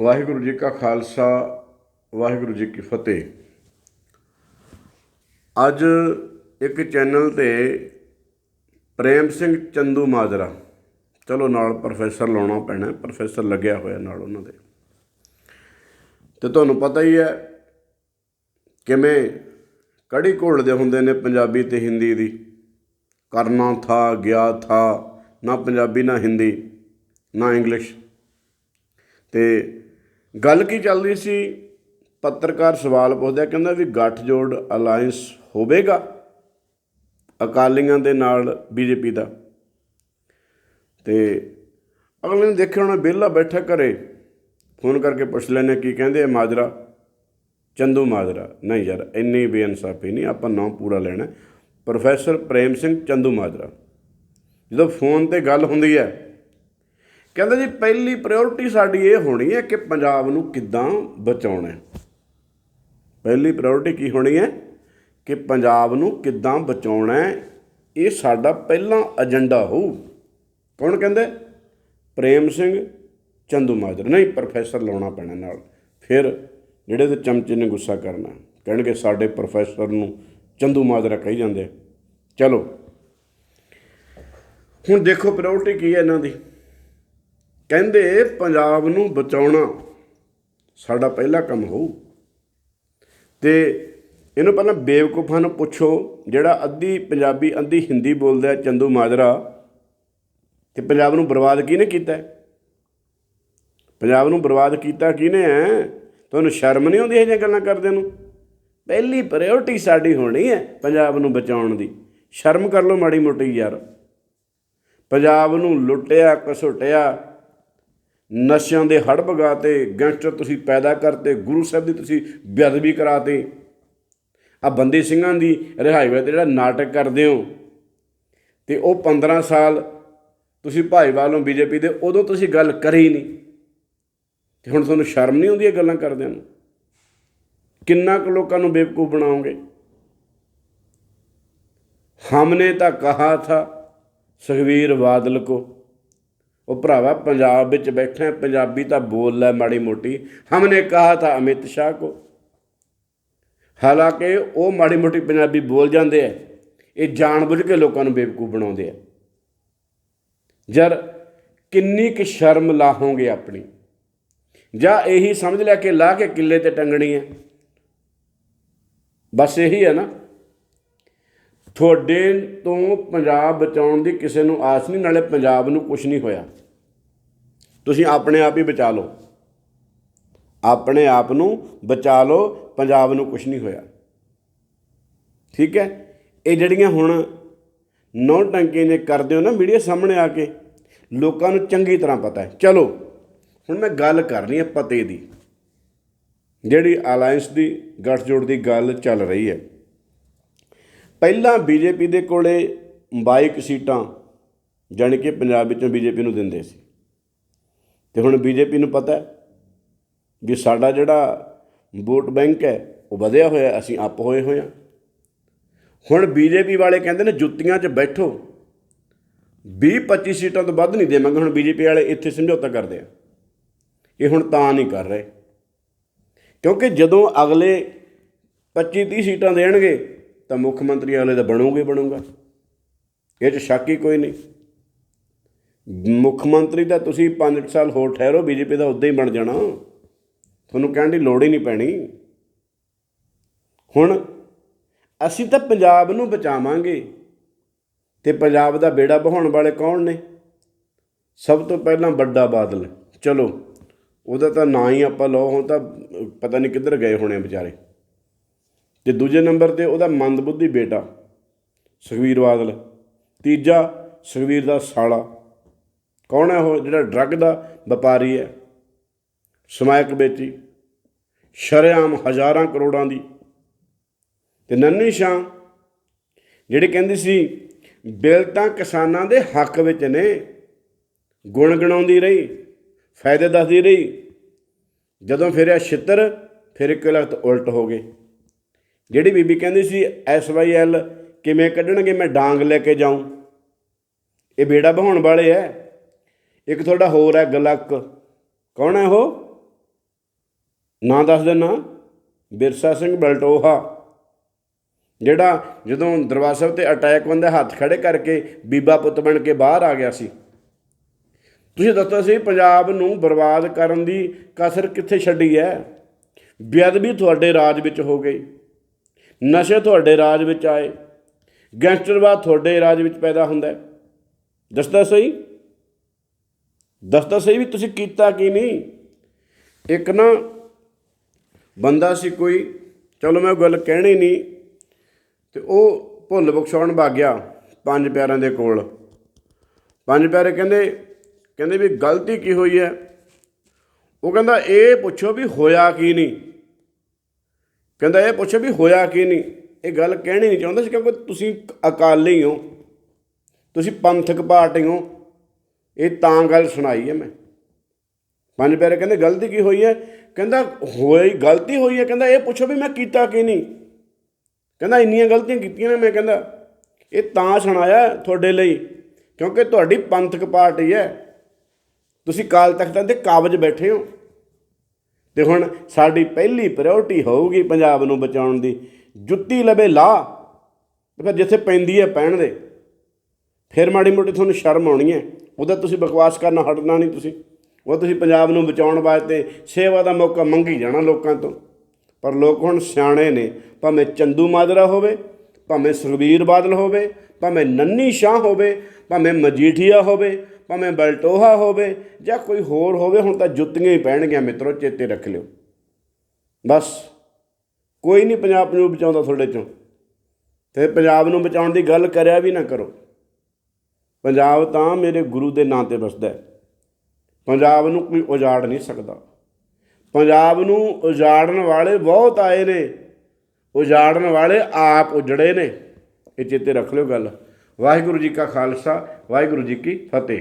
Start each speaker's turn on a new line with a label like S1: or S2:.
S1: ਵਾਹਿਗੁਰੂ ਜੀ ਕਾ ਖਾਲਸਾ, ਵਾਹਿਗੁਰੂ ਜੀ ਕੀ ਫਤਿਹ। ਅੱਜ ਇੱਕ ਚੈਨਲ ਤੇ ਪ੍ਰੇਮ ਸਿੰਘ ਚੰਦੂ ਮਾਜਰਾ। ਚਲੋ ਨਾਲ ਪ੍ਰੋਫੈਸਰ ਲਾਉਣਾ ਪੈਣਾ, ਪ੍ਰੋਫੈਸਰ ਲੱਗਿਆ ਹੋਇਆ ਨਾਲ ਉਹਨਾਂ ਦੇ। ਤੇ ਤੁਹਾਨੂੰ ਪਤਾ ਹੀ ਹੈ ਕਿਵੇਂ ਕੜੀ ਘੋਲਦੇ ਹੁੰਦੇ ਨੇ ਪੰਜਾਬੀ ਤੇ ਹਿੰਦੀ ਦੀ। ਕਰਨਾ ਥਾ, ਗਿਆ ਥਾ, ਨਾ ਪੰਜਾਬੀ, ਨਾ ਹਿੰਦੀ, ਨਾ ਇੰਗਲਿਸ਼। ਤੇ ਗੱਲ ਕੀ ਚੱਲਦੀ ਸੀ? ਪੱਤਰਕਾਰ ਸਵਾਲ ਪੁੱਛਦਾ ਕਹਿੰਦਾ ਵੀ ਗੱਠਜੋੜ ਅਲਾਈਅੰਸ ਹੋਵੇਗਾ? ਅਕਾਲੀਆਂ ਦੇ ਨਾਲ ਬੀਜੇਪੀ ਦਾ। ਤੇ ਅਗਲੇ ਨੇ ਦੇਖਿਆ ਹੋਣਾ, ਵਿਹਲਾ ਬੈਠਾ ਘਰੇ। ਫੋਨ ਕਰਕੇ ਪੁੱਛ ਲੈਣੇ ਕੀ ਕਹਿੰਦੇ ਆ ਮਾਜਰਾ? ਚੰਦੂ ਮਾਜਰਾ। ਨਹੀਂ ਯਾਰ, ਇੰਨੀ ਬੇਇਨਸਾਫੀ ਨਹੀਂ, ਆਪਾਂ ਨਾਮ ਪੂਰਾ ਲੈਣਾ ਪ੍ਰੋਫੈਸਰ ਪ੍ਰੇਮ ਸਿੰਘ ਚੰਦੂ ਮਾਜਰਾ। ਜਦੋਂ ਫੋਨ ਤੇ ਗੱਲ ਹੁੰਦੀ ਹੈ ਕਹਿੰਦਾ ਜੀ, ਪਹਿਲੀ ਪ੍ਰਾਇੋਰਟੀ ਸਾਡੀ ਇਹ ਹੋਣੀ ਹੈ ਕਿ ਪੰਜਾਬ ਨੂੰ ਕਿੱਦਾਂ ਬਚਾਉਣਾ ਹੈ। ਪਹਿਲੀ ਪ੍ਰਾਇੋਰਟੀ ਕੀ ਹੋਣੀ ਹੈ? ਕਿ ਪੰਜਾਬ ਨੂੰ ਕਿੱਦਾਂ ਬਚਾਉਣਾ ਹੈ, ਇਹ ਸਾਡਾ ਪਹਿਲਾ ਏਜੰਡਾ ਹੋਊ। ਕੌਣ ਕਹਿੰਦੇ ਪ੍ਰੇਮ ਸਿੰਘ ਚੰਦੂ ਮਾਜਰਾ। ਨਹੀਂ ਪ੍ਰੋਫੈਸਰ ਲਾਉਣਾ ਪੈਣਾ ਨਾਲ। ਫਿਰ ਜਿਹੜੇ ਤੇ ਚਮਚੇ ਨੇ ਗੁੱਸਾ ਕਰਨਾ। ਕਹਿਣਗੇ, ਸਾਡੇ ਪ੍ਰੋਫੈਸਰ ਨੂੰ ਚੰਦੂ ਮਾਜਰਾ ਕਹੀ ਜਾਂਦੇ ਚਲੋ। ਹੁਣ ਦੇਖੋ ਪ੍ਰਾਇੋਰਟੀ ਕੀ ਹੈ ਇਹਨਾਂ ਦੀ। ਕਹਿੰਦੇ ਪੰਜਾਬ ਨੂੰ ਬਚਾਉਣਾ ਸਾਡਾ ਪਹਿਲਾ ਕੰਮ ਹੋਊ। ਤੇ ਇਹਨੂੰ ਪਹਿਲਾਂ ਬੇਵਕੂਫਾਂ ਨੂੰ ਪੁੱਛੋ, ਜਿਹੜਾ ਅੱਧੀ ਪੰਜਾਬੀ, ਅੱਧੀ ਹਿੰਦੀ ਬੋਲਦਾ ਹੈ ਚੰਦੂ ਮਾਜਰਾ, ਤੇ ਪੰਜਾਬ ਨੂੰ ਬਰਬਾਦ ਕਿਹਨੇ ਕੀਤਾ ਪੰਜਾਬ ਨੂੰ ਬਰਬਾਦ ਕੀਤਾ ਕਿਹਨੇ ਹੈ? ਤੁਹਾਨੂੰ ਸ਼ਰਮ ਨਹੀਂ ਆਉਂਦੀ ਇਹ ਜਿਹੀਆਂ ਗੱਲਾਂ ਕਰਦੇ ਨੂੰ? ਪਹਿਲੀ ਪ੍ਰਾਇੋਰਟੀ ਸਾਡੀ ਹੋਣੀ ਹੈ ਪੰਜਾਬ ਨੂੰ ਬਚਾਉਣ ਦੀ। ਸ਼ਰਮ ਕਰ ਲਓ ਮਾੜੀ ਮੋਟੀ ਯਾਰ। ਪੰਜਾਬ ਨੂੰ ਲੁੱਟਿਆ, ਘਸੁੱਟਿਆ ਨਸ਼ਿਆਂ ਦੇ ਹੜ ਵਗਾਤੇ ਗੈਂਗਸਟਰ ਤੁਸੀਂ ਪੈਦਾ ਕਰਤੇ, ਗੁਰੂ ਸਾਹਿਬ ਦੀ ਤੁਸੀਂ ਬੇਅਦਬੀ ਕਰਾਤੇ। ਆ ਬੰਦੀ ਸਿੰਘਾਂ ਦੀ ਰਿਹਾਈ ਵੇਲੇ ਤੇ ਜਿਹੜਾ ਨਾਟਕ ਕਰਦੇ ਹੋ, ਤੇ ਉਹ 15 ਸਾਲ ਤੁਸੀਂ ਭਾਈਵਾਲੋਂ ਬੀਜੇਪੀ ਦੇ, ਉਦੋਂ ਤੁਸੀਂ ਗੱਲ ਕਰੀ ਨਹੀਂ। ਤੇ ਹੁਣ ਤੁਹਾਨੂੰ ਸ਼ਰਮ ਨਹੀਂ ਆਉਂਦੀ ਇਹ ਗੱਲਾਂ ਕਰਦਿਆਂ ਨੂੰ? ਕਿੰਨਾ ਕੁ ਲੋਕਾਂ ਨੂੰ ਬੇਵਕੂਫ ਬਣਾਓਗੇ? ਹਮਨੇ ਤਾਂ ਕਹਾ ਥਾ, ਸੁਖਵੀਰ ਬਾਦਲ ਕੋ ਉਹ ਭਰਾਵਾ, ਪੰਜਾਬ ਵਿੱਚ ਬੈਠਾ ਪੰਜਾਬੀ ਤਾਂ ਬੋਲ ਲੈ ਮਾੜੀ ਮੋਟੀ। ਹਮਨੇ ਕਹਾ ਤਾਂ ਅਮਿਤ ਸ਼ਾਹ ਕੋ। ਹਾਲਾਂਕਿ ਉਹ ਮਾੜੀ ਮੋਟੀ ਪੰਜਾਬੀ ਬੋਲ ਜਾਂਦੇ ਆ। ਇਹ ਜਾਣਬੁੱਝ ਕੇ ਲੋਕਾਂ ਨੂੰ ਬੇਵਕੂਫ ਬਣਾਉਂਦੇ ਆ। ਜਰ ਕਿੰਨੀ ਕੁ ਸ਼ਰਮ ਲਾਹੋਗੇ ਆਪਣੀ। ਜਾਂ ਇਹੀ ਸਮਝ ਲੈ ਕੇ ਲਾ ਕੇ ਕਿੱਲੇ ਤੇ ਟੰਗਣੀ ਹੈ। ਬਸ ਇਹੀ ਹੈ ਨਾ। ਤੁਹਾਡੇ ਤੋਂ ਪੰਜਾਬ ਬਚਾਉਣ ਦੀ ਕਿਸੇ ਨੂੰ ਆਸ ਨਹੀਂ, ਨਾਲੇ ਪੰਜਾਬ ਨੂੰ ਕੁਝ ਨਹੀਂ ਹੋਇਆ। ਤੁਸੀਂ ਆਪਣੇ ਆਪ ਹੀ ਬਚਾ ਲਓ। ਆਪਣੇ ਆਪ ਨੂੰ ਬਚਾ ਲਓ, ਪੰਜਾਬ ਨੂੰ ਕੁਝ ਨਹੀਂ ਹੋਇਆ। ਠੀਕ ਹੈ? ਇਹ ਜਿਹੜੀਆਂ ਹੁਣ ਨੌ ਟੰਕੇ ਨੇ ਕਰਦੇ ਹੋ ਨਾ ਮੀਡੀਆ ਸਾਹਮਣੇ ਆ ਕੇ, ਲੋਕਾਂ ਨੂੰ ਚੰਗੀ ਤਰ੍ਹਾਂ ਪਤਾ ਹੈ। ਚਲੋ, ਹੁਣ ਮੈਂ ਗੱਲ ਕਰਨੀ ਹੈ ਪਤੇ ਦੀ। ਜਿਹੜੀ ਅਲਾਈਅੰਸ ਦੀ ਗੱਠਜੋੜ ਦੀ ਗੱਲ ਚੱਲ ਰਹੀ ਹੈ। ਪਹਿਲਾਂ ਬੀਜੇਪੀ ਦੇ ਕੋਲੇ 22 ਸੀਟਾਂ ਜਾਣੀ ਕਿ ਪੰਜਾਬ ਵਿੱਚੋਂ ਬੀਜੇਪੀ ਨੂੰ ਦਿੰਦੇ ਸੀ। ਤੇ ਹੁਣ ਬੀਜੇਪੀ ਨੂੰ ਪਤਾ ਵੀ ਸਾਡਾ ਜਿਹੜਾ ਵੋਟ ਬੈਂਕ ਹੈ, ਉਹ ਵਧਿਆ ਹੋਇਆ, ਅਸੀਂ ਅੱਪ ਹੋਏ ਹੋਏ ਹਾਂ। ਹੁਣ ਬੀਜੇਪੀ ਵਾਲੇ ਕਹਿੰਦੇ ਨੇ, ਜੁੱਤੀਆਂ 'ਚ ਬੈਠੋ। 20 25 ਸੀਟਾਂ ਤੋਂ ਵੱਧ ਨਹੀਂ ਦੇਵਾਂਗੇ, ਹੁਣ ਬੀਜੇਪੀ ਵਾਲੇ ਇੱਥੇ ਸਮਝੌਤਾ ਕਰਦੇ ਆ। ਇਹ ਹੁਣ ਤਾਂ ਨਹੀਂ ਕਰ ਰਹੇ। ਕਿਉਂਕਿ ਜਦੋਂ ਅਗਲੇ 25 30 ਸੀਟਾਂ ਦੇਣਗੇ ਤਾਂ ਮੁੱਖ ਮੰਤਰੀ ਵਾਲੇ ਦਾ ਬਣੂਗੇ ਬਣੂਗਾ। ਇਹ 'ਚ ਸ਼ੱਕ ਹੀ ਕੋਈ ਨਹੀਂ। ਮੁੱਖ ਮੰਤਰੀ ਦਾ ਤੁਸੀਂ 5 ਸਾਲ ਹੋਰ ਠਹਿਰੋ, ਬੀਜੇਪੀ ਦਾ ਉਦਾਂ ਹੀ ਬਣ ਜਾਣਾ। ਤੁਹਾਨੂੰ ਕਹਿਣ ਦੀ ਲੋੜ ਹੀ ਨਹੀਂ ਪੈਣੀ। ਹੁਣ ਅਸੀਂ ਤਾਂ ਪੰਜਾਬ ਨੂੰ ਬਚਾਵਾਂਗੇ ਤੇ ਪੰਜਾਬ ਦਾ ਬੇੜਾ ਬਹਾਉਣ ਵਾਲੇ ਕੌਣ ਨੇ? ਸਭ ਤੋਂ ਪਹਿਲਾਂ ਵੱਡਾ ਬਾਦਲ। ਚਲੋ, ਉਹਦਾ ਤਾਂ ਨਾਂ ਹੀ ਆਪਾਂ ਲਓ, ਹੁਣ ਤਾਂ ਪਤਾ ਨਹੀਂ ਕਿੱਧਰ ਗਏ ਹੋਣੇ ਵਿਚਾਰੇ। ਤੇ ਦੂਜੇ ਨੰਬਰ ਤੇ ਉਹਦਾ ਮੰਦਬੁੱਧੀ ਬੇਟਾ, ਸੁਖਵੀਰ ਬਾਦਲ। ਤੀਜਾ, ਸੁਖਵੀਰ ਦਾ ਸਾਲਾ। ਕੌਣ ਹੈ ਉਹ? ਜਿਹੜਾ ਡਰੱਗ ਦਾ ਵਪਾਰੀ ਹੈ। ਸਮਾਇਕ ਵੇਚੀ। ਸ਼ਰੇਆਮ ਹਜ਼ਾਰਾਂ ਕਰੋੜਾਂ ਦੀ। ਤੇ ਨੰਨੀ ਸ਼ਾਹ ਜਿਹੜੀ ਕਹਿੰਦੀ ਸੀ, ਬਿੱਲ ਤਾਂ ਕਿਸਾਨਾਂ ਦੇ ਹੱਕ ਵਿੱਚ ਨੇ। ਗੁਣ ਗਣਾਉਂਦੀ ਰਹੀ, ਫਾਇਦੇ ਦੱਸਦੀ ਰਹੀ। ਜਦੋਂ ਫਿਰਿਆ ਛਿੱਤਰ, ਫਿਰ ਇੱਕ ਲਖਤ ਉਲਟ ਹੋ ਗਏ। ਜਿਹੜੀ ਬੀਬੀ ਕਹਿੰਦੀ ਸੀ, ਐਸ ਵਾਈ ਐਲ ਕਿਵੇਂ ਕੱਢਣਗੇ, ਮੈਂ ਡਾਂਗ ਲੈ ਕੇ ਜਾਊਂ। ਇਹ ਬੇੜਾ ਬਹਾਉਣ ਵਾਲੇ ਐ। ਇੱਕ ਤੁਹਾਡਾ ਹੋਰ ਹੈ ਗਲਕ। ਕੌਣ ਹੈ ਉਹ? ਨਾਂ ਦੱਸ ਦੇਣਾ ਬਿਰਸਾ ਸਿੰਘ ਬਲਟੋਹਾ। ਜਿਹੜਾ ਜਦੋਂ ਦਰਬਾਰ ਸਾਹਿਬ ਤੇ ਅਟੈਕ ਹੁੰਦੇ ਹੱਥ ਖੜੇ ਕਰਕੇ ਬੀਬਾ ਪੁੱਤ ਬਣ ਕੇ ਬਾਹਰ ਆ ਗਿਆ ਸੀ। ਤੁਸੀਂ ਦੱਸੋ ਸੀ, ਪੰਜਾਬ ਨੂੰ ਬਰਬਾਦ ਕਰਨ ਦੀ ਕਸਰ ਕਿੱਥੇ ਛੱਡੀ ਹੈ ਬੇਅਦਬੀ ਤੁਹਾਡੇ ਰਾਜ ਵਿੱਚ ਹੋ ਗਈ। ਨਸ਼ੇ ਤੁਹਾਡੇ ਰਾਜ ਵਿੱਚ ਆਏ ਗੈਂਗਸਟਰਵਾਦ ਤੁਹਾਡੇ ਰਾਜ ਵਿੱਚ ਪੈਦਾ ਹੁੰਦਾ ਹੈ। ਦੱਸਦਾ ਸਹੀ? ਦੱਸਦਾ ਸਹੀ ਵੀ ਤੁਸੀਂ ਕੀਤਾ ਕੀ ਨਹੀਂ? ਇੱਕ ਨਾ ਬੰਦਾ ਸੀ ਕੋਈ, ਚਲੋ ਮੈਂ ਉਹ ਗੱਲ ਕਹਿਣੀ ਨਹੀਂ, ਤੇ ਉਹ ਭੁੱਲ ਬਖਸ਼ਾਉਣ ਵਗ ਪੰਜ ਪਿਆਰਿਆਂ ਦੇ ਕੋਲ। ਪੰਜ ਪਿਆਰੇ ਕਹਿੰਦੇ ਕਹਿੰਦੇ ਵੀ ਗਲਤੀ ਕੀ ਹੋਈ ਹੈ? ਉਹ ਕਹਿੰਦਾ, ਇਹ ਪੁੱਛੋ ਵੀ ਹੋਇਆ ਕੀ ਨਹੀਂ? ਕਹਿੰਦਾ ਇਹ ਪੁੱਛੋ ਵੀ ਹੋਇਆ ਕੀ ਨਹੀਂ? ਇਹ ਗੱਲ ਕਹਿਣੀ ਨਹੀਂ ਚਾਹੁੰਦਾ ਸੀ ਕਿਉਂਕਿ ਤੁਸੀਂ ਅਕਾਲੀ ਹੋ। ਤੁਸੀਂ ਪੰਥਕ ਪਾਰਟੀ ਹੋ। ਇਹ ਤਾਂ ਗੱਲ ਸੁਣਾਈ ਹੈ ਮੈਂ। ਪੰਜ ਪਿਆਰੇ ਕਹਿੰਦੇ, ਗਲਤੀ ਕੀ ਹੋਈ ਹੈ? ਕਹਿੰਦਾ, ਹੋਈ, ਗਲਤੀ ਹੋਈ ਹੈ। ਕਹਿੰਦਾ, ਇਹ ਪੁੱਛੋ ਵੀ ਮੈਂ ਕੀਤਾ ਕੀ ਨਹੀਂ? ਕਹਿੰਦਾ, ਇੰਨੀਆਂ ਗਲਤੀਆਂ ਕੀਤੀਆਂ ਨੇ, ਮੈਂ ਕਹਿੰਦਾ, ਇਹ ਤਾਂ ਸੁਣਾਇਆ ਤੁਹਾਡੇ ਲਈ, ਕਿਉਂਕਿ ਤੁਹਾਡੀ ਪੰਥਕ ਪਾਰਟੀ ਹੈ। ਤੁਸੀਂ ਕਾਲ ਤਖਤਾਂ ਦੇ ਕਾਬਜ ਬੈਠੇ ਹੋ। ਤੇ ਹੁਣ ਸਾਡੀ ਪਹਿਲੀ ਪ੍ਰਾਇੋਰਟੀ ਹੋਊਗੀ ਪੰਜਾਬ ਨੂੰ ਬਚਾਉਣ ਦੀ। ਜੁੱਤੀ ਲਵੇ, ਲਾ। ਫਿਰ ਜਿੱਥੇ ਪੈਂਦੀ ਹੈ ਪੈਣ ਦੇ। ਫਿਰ ਮਾੜੀ ਮੋਟੀ ਤੁਹਾਨੂੰ ਸ਼ਰਮ ਆਉਣੀ ਹੈ। ਉਹਦਾ ਤੁਸੀਂ ਬਕਵਾਸ ਕਰਨਾ, ਹਟਣਾ ਨਹੀਂ ਤੁਸੀਂ। ਉਹ ਤੁਸੀਂ ਪੰਜਾਬ ਨੂੰ ਬਚਾਉਣ ਵਾਸਤੇ ਸੇਵਾ ਦਾ ਮੌਕਾ ਮੰਗੀ ਜਾਣਾ ਲੋਕਾਂ ਤੋਂ। ਪਰ ਲੋਕ ਹੁਣ ਸਿਆਣੇ ਨੇ। ਭਾਵੇਂ ਚੰਦੂ ਮਾਜਰਾ ਹੋਵੇ, ਭਾਵੇਂ ਸੁਖਬੀਰ ਬਾਦਲ ਹੋਵੇ, ਭਾਵੇਂ ਨੰਨੀ ਸ਼ਾਹ ਹੋਵੇ, ਭਾਵੇਂ ਮਜੀਠੀਆ ਹੋਵੇ ਭਾਵੇਂ ਬਲਟੋਹਾ ਹੋਵੇ ਜਾਂ ਕੋਈ ਹੋਰ ਹੋਵੇ, ਹੁਣ ਤਾਂ ਜੁੱਤੀਆਂ ਹੀ ਪੈਣਗੀਆਂ ਮਿੱਤਰੋ, ਚੇਤੇ ਰੱਖ ਲਿਓ। ਬਸ, ਕੋਈ ਨਹੀਂ ਪੰਜਾਬ ਨੂੰ ਬਚਾਉਂਦਾ ਤੁਹਾਡੇ ਚੋਂ। ਤੇ ਪੰਜਾਬ ਨੂੰ ਬਚਾਉਣ ਦੀ ਗੱਲ ਕਰਿਆ ਵੀ ਨਾ ਕਰੋ। ਪੰਜਾਬ ਤਾਂ ਮੇਰੇ ਗੁਰੂ ਦੇ ਨਾਂ ਤੇ ਵਸਦਾ ਹੈ। ਪੰਜਾਬ ਨੂੰ ਕੋਈ ਉਜਾੜ ਨਹੀਂ ਸਕਦਾ। ਪੰਜਾਬ ਨੂੰ ਉਜਾੜਨ ਵਾਲੇ ਬਹੁਤ ਆਏ ਨੇ। ਉਜਾੜਨ ਵਾਲੇ ਆਪ ਉਜੜੇ ਨੇ। ਇਹ ਚੇਤੇ ਰੱਖ ਲਿਓ ਗੱਲ। ਵਾਹਿਗੁਰੂ ਜੀ ਕਾ ਖਾਲਸਾ, ਵਾਹਿਗੁਰੂ ਜੀ ਕੀ ਫਤਿਹ।